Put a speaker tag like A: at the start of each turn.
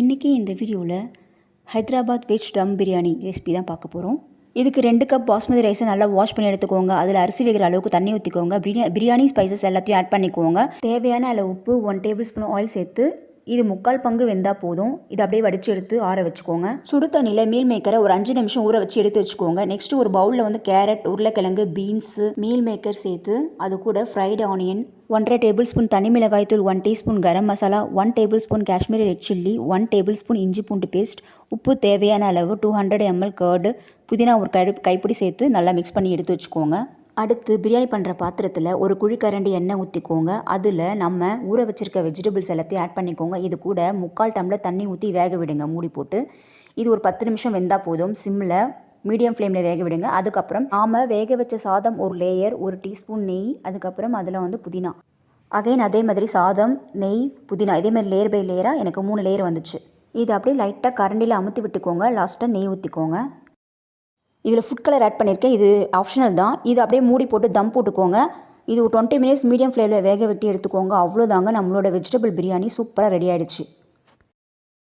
A: இன்றைக்கி இந்த வீடியோவில் ஹைதராபாத் வெஜ் தம் பிரியாணி ரெசிபி தான் பார்க்க போகிறோம் இதுக்கு ரெண்டு கப் பாஸ்மதி ரைஸை நல்லா வாஷ் பண்ணி எடுத்துக்கோங்க. அதில் அரிசி வைக்கிற அளவுக்கு தண்ணி ஊற்றிக்கோங்க பிரியா பிரியாணி ஸ்பைசஸ் எல்லாத்தையும் ஆட் பண்ணிக்கோங்க. தேவையான அளவு உப்பு ஒன் டேபிள் ஸ்பூன் ஆயில் சேர்த்து இது முக்கால் பங்கு வெந்தால் போதும். இதை அப்படியே வடித்து எடுத்து ஆற வச்சுக்கோங்க. சுடு தண்ணியில் மீல் மேக்கரை ஒரு அஞ்சு நிமிஷம் ஊற வச்சு எடுத்து வச்சுக்கோங்க. நெக்ஸ்ட் ஒரு பவுலில் வந்து கேரட் உருளைக்கிழங்கு பீன்ஸு மீல் மேக்கர் சேர்த்து அது கூட ஃப்ரைடு ஆனியன் ஒன்றரை டேபிள் ஸ்பூன் தனி மிளகாய் தூள் one teaspoon garam masala one tablespoon Kashmiri red chilli one tablespoon இஞ்சி பூண்டு பேஸ்ட் உப்பு தேவையான அளவு டூ ஹண்ட்ரட் எம்எல் கர்டு புதினா ஒரு கை கைப்பிடி சேர்த்து நல்லா மிக்ஸ் பண்ணி எடுத்து வச்சுக்கோங்க. அடுத்து பிரியாணி பண்ணுற பாத்திரத்தில் ஒரு குழிக்கரண்டி எண்ணெய் ஊற்றிக்கோங்க அதில் நம்ம ஊற வச்சுருக்க வெஜிடபிள்ஸ் எல்லாத்தையும் ஆட் பண்ணிக்கோங்க. இது கூட முக்கால் டம்ளர் தண்ணி ஊற்றி வேக விடுங்க. மூடி போட்டு. இது ஒரு பத்து நிமிஷம் வெந்தால் போதும். சிம்மில் மீடியம் ஃப்ளேமில் வேக விடுங்க. அதுக்கப்புறம் நாம் வேக வச்ச சாதம் ஒரு லேயர் ஒரு டீஸ்பூன் நெய் அதுக்கப்புறம் அதில் வந்து புதினா. அகைன் அதே மாதிரி சாதம் நெய் புதினா. இதே மாதிரி லேயர் பை லேயராக எனக்கு மூணு லேயர் வந்துச்சு. இது அப்படியே லைட்டாக கரண்டியில் அமுத்தி விட்டுக்கோங்க. லாஸ்ட்டாக நெய் ஊற்றிக்கோங்க இதில் ஃபுட் கலர் ஆட் பண்ணியிருக்கேன். இது ஆப்ஷனல் தான். இது அப்படியே மூடி போட்டு தம் போட்டுக்கோங்க. இது ஒரு டுவெண்ட்டி மினிட்ஸ் மீடியம் ஃப்ளேமில் வேக வெட்டி எடுத்துக்கோங்க. அவ்வளோதாங்க நம்மளோட வெஜிடபிள் பிரியாணி. சூப்பராக ரெடி ஆகிடுச்சு